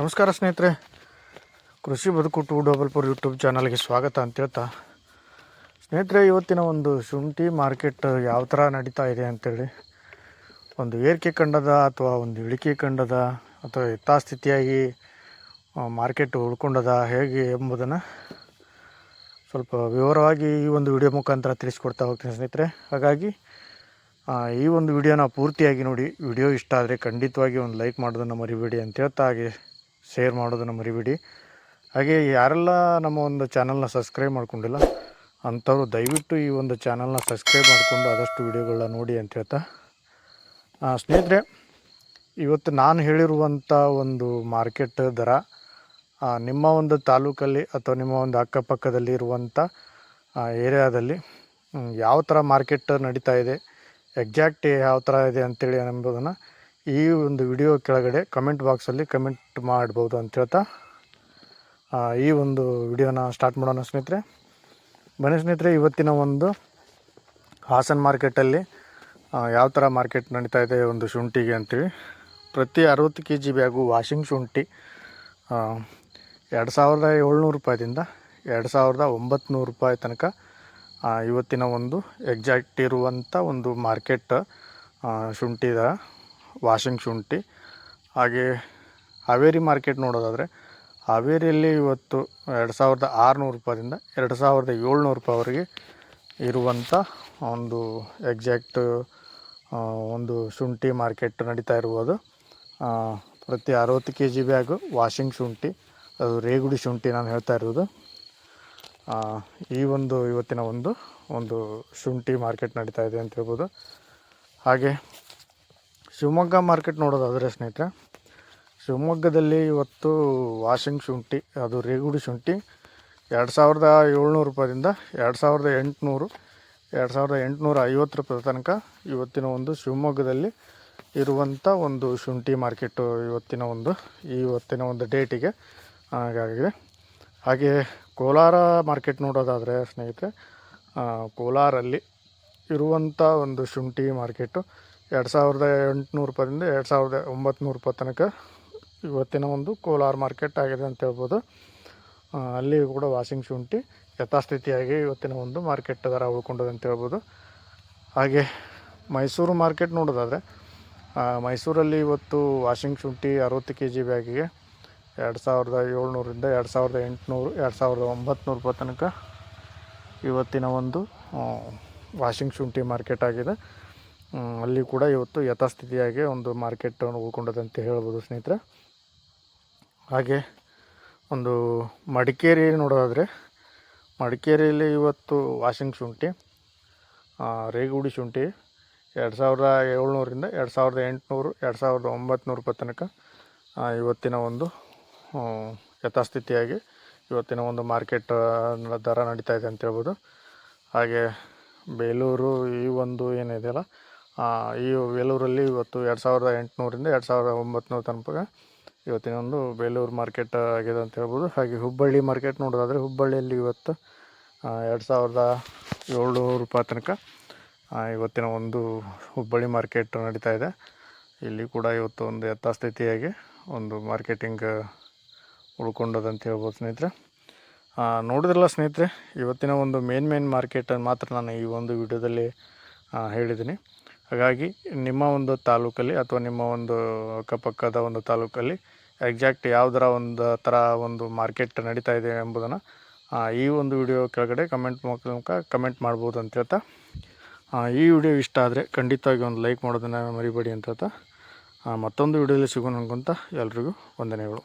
ನಮಸ್ಕಾರ ಸ್ನೇಹಿತರೆ. ಕೃಷಿ ಬದುಕು ಟು ಡಬಲ್ ಫೋರ್ ಯೂಟ್ಯೂಬ್ ಚಾನಲ್ಗೆ ಸ್ವಾಗತ ಅಂತ ಹೇಳ್ತಾ. ಸ್ನೇಹಿತರೆ, ಇವತ್ತಿನ ಒಂದು ಶುಂಠಿ ಮಾರ್ಕೆಟ್ ಯಾವ ಥರ ನಡೀತಾ ಇದೆ ಅಂತೇಳಿ. ಒಂದು ಏರಿಕೆ ಕಂಡದ ಅಥವಾ ಒಂದು ಇಳಿಕೆ ಕಂಡದ ಅಥವಾ ಯಥಾಸ್ಥಿತಿಯಾಗಿ ಮಾರ್ಕೆಟ್ ಉಳ್ಕೊಂಡದ ಹೇಗೆ ಎಂಬುದನ್ನು ಸ್ವಲ್ಪ ವಿವರವಾಗಿ ಈ ಒಂದು ವಿಡಿಯೋ ಮುಖಾಂತರ ತಿಳಿಸ್ಕೊಡ್ತಾ ಹೋಗ್ತೀನಿ ಸ್ನೇಹಿತರೆ. ಹಾಗಾಗಿ ಈ ಒಂದು ವಿಡಿಯೋನ ಪೂರ್ತಿಯಾಗಿ ನೋಡಿ. ವಿಡಿಯೋ ಇಷ್ಟ ಆದರೆ ಖಂಡಿತವಾಗಿ ಒಂದು ಲೈಕ್ ಮಾಡೋದನ್ನು ಮರಿಬೇಡಿ ಅಂತ ಹೇಳ್ತಾ ಹಾಗೆ ಶೇರ್ ಮಾಡೋದನ್ನು ಮರಿಬೇಡಿ. ಹಾಗೆ ಯಾರೆಲ್ಲ ನಮ್ಮ ಒಂದು ಚಾನಲ್ನ ಸಬ್ಸ್ಕ್ರೈಬ್ ಮಾಡ್ಕೊಂಡಿಲ್ಲ, ಅಂಥವ್ರು ದಯವಿಟ್ಟು ಈ ಒಂದು ಚಾನಲ್ನ ಸಬ್ಸ್ಕ್ರೈಬ್ ಮಾಡಿಕೊಂಡು ಆದಷ್ಟು ವಿಡಿಯೋಗಳನ್ನ ನೋಡಿ ಅಂತ ಹೇಳ್ತಾ. ಸ್ನೇಹಿತರೆ, ಇವತ್ತು ನಾನು ಹೇಳಿರುವಂಥ ಒಂದು ಮಾರ್ಕೆಟ್ ದರ ನಿಮ್ಮ ಒಂದು ತಾಲೂಕಲ್ಲಿ ಅಥವಾ ನಿಮ್ಮ ಒಂದು ಅಕ್ಕಪಕ್ಕದಲ್ಲಿ ಇರುವಂಥ ಏರಿಯಾದಲ್ಲಿ ಯಾವ ಥರ ಮಾರ್ಕೆಟ್ ನಡೀತಾ ಇದೆ ಎಕ್ಸಾಕ್ಟ್ ಯಾವ ಥರ ಇದೆ ಅಂತೇಳಿ ಎಂಬುದನ್ನು ಈ ಒಂದು ವಿಡಿಯೋ ಕೆಳಗಡೆ ಕಮೆಂಟ್ ಬಾಕ್ಸಲ್ಲಿ ಕಮೆಂಟ್ ಮಾಡ್ಬೋದು ಅಂತ ಹೇಳ್ತಾ ಈ ಒಂದು ವಿಡಿಯೋನ ಸ್ಟಾರ್ಟ್ ಮಾಡೋಣ ಸ್ನೇಹಿತರೆ. ಬನ್ನಿ ಸ್ನೇಹಿತರೆ, ಇವತ್ತಿನ ಒಂದು ಹಾಸನ್ ಮಾರ್ಕೆಟಲ್ಲಿ ಯಾವ ಥರ ಮಾರ್ಕೆಟ್ ನಡೀತಾ ಇದೆ ಒಂದು ಶುಂಠಿಗೆ ಅಂತೀವಿ. ಪ್ರತಿ ಅರವತ್ತು ಕೆ ಜಿ ಬ್ಯಾಗು ವಾಷಿಂಗ್ ಶುಂಠಿ ಎರಡು ಸಾವಿರದ ಏಳ್ನೂರು ರೂಪಾಯಿದಿಂದ ಎರಡು ಸಾವಿರದ ಒಂಬತ್ತು ರೂಪಾಯಿ ತನಕ ಇವತ್ತಿನ ಒಂದು ಎಕ್ಸಾಕ್ಟ್ ಇರುವಂಥ ಒಂದು ಮಾರ್ಕೆಟ್ ಶುಂಠಿದ ವಾಷಿಂಗ್ ಶುಂಠಿ, ಹಾಗೆ ಹಾವೇರಿ ಮಾರ್ಕೆಟ್ ನೋಡೋದಾದರೆ, ಹಾವೇರಿಯಲ್ಲಿ ಇವತ್ತು ಎರಡು ಸಾವಿರದ ಆರುನೂರು ರೂಪಾಯಿಂದ ಎರಡು ಸಾವಿರದ ಏಳ್ನೂರು ರೂಪಾಯಿವರೆಗೆ ಇರುವಂಥ ಒಂದು ಎಕ್ಸಾಕ್ಟ್ ಒಂದು ಶುಂಠಿ ಮಾರ್ಕೆಟ್ ನಡೀತಾ ಇರ್ಬೋದು. ಪ್ರತಿ ಅರವತ್ತು ಕೆ ಜಿ ಬ್ಯಾಗು ವಾಷಿಂಗ್ ಶುಂಠಿ, ಅದು ರೇಗುಡಿ ಶುಂಠಿ ನಾನು ಹೇಳ್ತಾ ಇರೋದು. ಈ ಒಂದು ಇವತ್ತಿನ ಒಂದು ಒಂದು ಶುಂಠಿ ಮಾರ್ಕೆಟ್ ನಡೀತಾ ಇದೆ ಅಂತ ಹೇಳ್ಬೋದು. ಹಾಗೆ ಶಿವಮೊಗ್ಗ ಮಾರ್ಕೆಟ್ ನೋಡೋದಾದರೆ ಸ್ನೇಹಿತರೆ, ಶಿವಮೊಗ್ಗದಲ್ಲಿ ಇವತ್ತು ವಾಷಿಂಗ್ ಶುಂಠಿ, ಅದು ರೇಗುಡಿ ಶುಂಠಿ, ಎರಡು ಸಾವಿರದ ಏಳ್ನೂರು ರೂಪಾಯಿಂದ ಎರಡು ಸಾವಿರದ ಎಂಟುನೂರು, ಎರಡು ಸಾವಿರದ ಎಂಟುನೂರ ಐವತ್ತು ರೂಪಾಯಿ ತನಕ ಇವತ್ತಿನ ಒಂದು ಶಿವಮೊಗ್ಗದಲ್ಲಿ ಇರುವಂಥ ಒಂದು ಶುಂಠಿ ಮಾರ್ಕೆಟು ಇವತ್ತಿನ ಒಂದು ಇವತ್ತಿನ ಒಂದು ಡೇಟಿಗೆ ಹಾಗಾಗಿದೆ. ಹಾಗೆ ಕೋಲಾರ ಮಾರ್ಕೆಟ್ ನೋಡೋದಾದರೆ ಸ್ನೇಹಿತರೆ ಕೋಲಾರಲ್ಲಿ ಇರುವಂಥ ಒಂದು ಶುಂಠಿ ಮಾರ್ಕೆಟು ಎರಡು ಸಾವಿರದ ಎಂಟುನೂರು ರೂಪಾಯಿಂದ ಎರಡು ಸಾವಿರದ ಒಂಬತ್ತು ರೂಪಾಯಿ ತನಕ ಇವತ್ತಿನ ಒಂದು ಕೋಲಾರ ಮಾರ್ಕೆಟ್ ಆಗಿದೆ ಅಂತ ಹೇಳ್ಬೋದು. ಆ, ಅಲ್ಲಿ ಕೂಡ ವಾಷಿಂಗ್ ಶುಂಠಿ ಯಥಾಸ್ಥಿತಿಯಾಗಿ ಇವತ್ತಿನ ಒಂದು ಮಾರ್ಕೆಟ್ ದರ ಉಳ್ಕೊಂಡದೆ ಅಂತ ಹೇಳ್ಬೋದು. ಹಾಗೆ ಮೈಸೂರು ಮಾರ್ಕೆಟ್ ನೋಡೋದಾದರೆ ಮೈಸೂರಲ್ಲಿ ಇವತ್ತು ವಾಷಿಂಗ್ ಶುಂಠಿ ಅರುವತ್ತು ಕೆ ಜಿ ಬ್ಯಾಗಿಗೆ ಎರಡು ಸಾವಿರದ ಏಳ್ನೂರಿಂದ ಎರಡು ಸಾವಿರದ ಎಂಟುನೂರು ಎರಡು ಸಾವಿರದ ಒಂಬತ್ತು ರೂಪಾಯಿ ತನಕ ಇವತ್ತಿನ ಒಂದು ವಾಷಿಂಗ್ ಶುಂಠಿ ಮಾರ್ಕೆಟ್ ಆಗಿದೆ. ಅಲ್ಲಿ ಕೂಡ ಇವತ್ತು ಯಥಾಸ್ಥಿತಿಯಾಗಿ ಒಂದು ಮಾರ್ಕೆಟ್ ಉಳ್ಕೊಂಡದೆ ಅಂತ ಹೇಳ್ಬೋದು ಸ್ನೇಹಿತರೆ. ಹಾಗೆ ಒಂದು ಮಡಿಕೇರಿ ನೋಡೋದಾದರೆ, ಮಡಿಕೇರಿಯಲ್ಲಿ ಇವತ್ತು ವಾಷಿಂಗ್ ಶುಂಠಿ ರೇಗುಡಿ ಶುಂಠಿ ಎರಡು ಸಾವಿರದ ಏಳ್ನೂರಿಂದ ಎರಡು ಸಾವಿರದ ಎಂಟುನೂರು, ಎರಡು ಸಾವಿರದ ಒಂಬತ್ತು ರೂಪಾಯಿ ತನಕ ಇವತ್ತಿನ ಒಂದು ಯಥಾಸ್ಥಿತಿಯಾಗಿ ಇವತ್ತಿನ ಒಂದು ಮಾರ್ಕೆಟ್ ದರ ನಡೀತಾ ಇದೆ ಅಂತ ಹೇಳ್ಬೋದು. ಹಾಗೆ ಬೇಲೂರು ಈ ಒಂದು ಏನಿದೆಯಲ್ಲ ಈ ಬೇಲೂರಲ್ಲಿ ಇವತ್ತು ಎರಡು ಸಾವಿರದ ಎಂಟುನೂರಿಂದ ಎರಡು ಸಾವಿರದ ಒಂಬತ್ತುನೂರು ತನಕ ಇವತ್ತಿನ ಒಂದು ಬೇಲೂರು ಮಾರ್ಕೆಟ್ ಆಗಿದೆ ಅಂತ ಹೇಳ್ಬೋದು. ಹಾಗೆ ಹುಬ್ಬಳ್ಳಿ ಮಾರ್ಕೆಟ್ ನೋಡೋದಾದರೆ ಹುಬ್ಬಳ್ಳಿಯಲ್ಲಿ ಇವತ್ತು ಎರಡು ಸಾವಿರದ ಏಳ್ನೂರು ರೂಪಾಯಿ ತನಕ ಇವತ್ತಿನ ಒಂದು ಹುಬ್ಬಳ್ಳಿ ಮಾರ್ಕೆಟ್ ನಡೀತಾ ಇದೆ. ಇಲ್ಲಿ ಕೂಡ ಇವತ್ತು ಒಂದು ಯಥಾಸ್ಥಿತಿಯಾಗಿ ಒಂದು ಮಾರ್ಕೆಟಿಂಗ್ ಉಳ್ಕೊಂಡದಂತ ಹೇಳ್ಬೋದು ಸ್ನೇಹಿತರೆ. ನೋಡಿದ್ರಲ್ಲ ಸ್ನೇಹಿತರೆ, ಇವತ್ತಿನ ಒಂದು ಮೇನ್ ಮೇನ್ ಮಾರ್ಕೆಟನ್ನು ಮಾತ್ರ ನಾನು ಈ ಒಂದು ವಿಡಿಯೋದಲ್ಲಿ ಹೇಳಿದ್ದೀನಿ. ಹಾಗಾಗಿ ನಿಮ್ಮ ಒಂದು ತಾಲೂಕಲ್ಲಿ ಅಥವಾ ನಿಮ್ಮ ಒಂದು ಅಕ್ಕಪಕ್ಕದ ಒಂದು ತಾಲೂಕಲ್ಲಿ ಎಕ್ಸಾಕ್ಟ್ ಯಾವುದರ ಒಂದು ಥರ ಒಂದು ಮಾರ್ಕೆಟ್ ನಡೀತಾ ಇದೆ ಎಂಬುದನ್ನು ಈ ಒಂದು ವಿಡಿಯೋ ಕೆಳಗಡೆ ಕಮೆಂಟ್ ಮೂಲಕ ಕಮೆಂಟ್ ಮಾಡ್ಬೋದು ಅಂತ ಹೇಳ್ತಾ ಈ ವಿಡಿಯೋ ಇಷ್ಟ ಆದರೆ ಖಂಡಿತವಾಗಿ ಒಂದು ಲೈಕ್ ಮಾಡೋದನ್ನು ಮರಿಬೇಡಿ ಅಂತ ಹೇಳ್ತಾ ಮತ್ತೊಂದು ವಿಡಿಯೋದಲ್ಲಿ ಸಿಗೋಣ ಅನ್ಕೊಂತ ಎಲ್ರಿಗೂ ವಂದನೆಗಳು.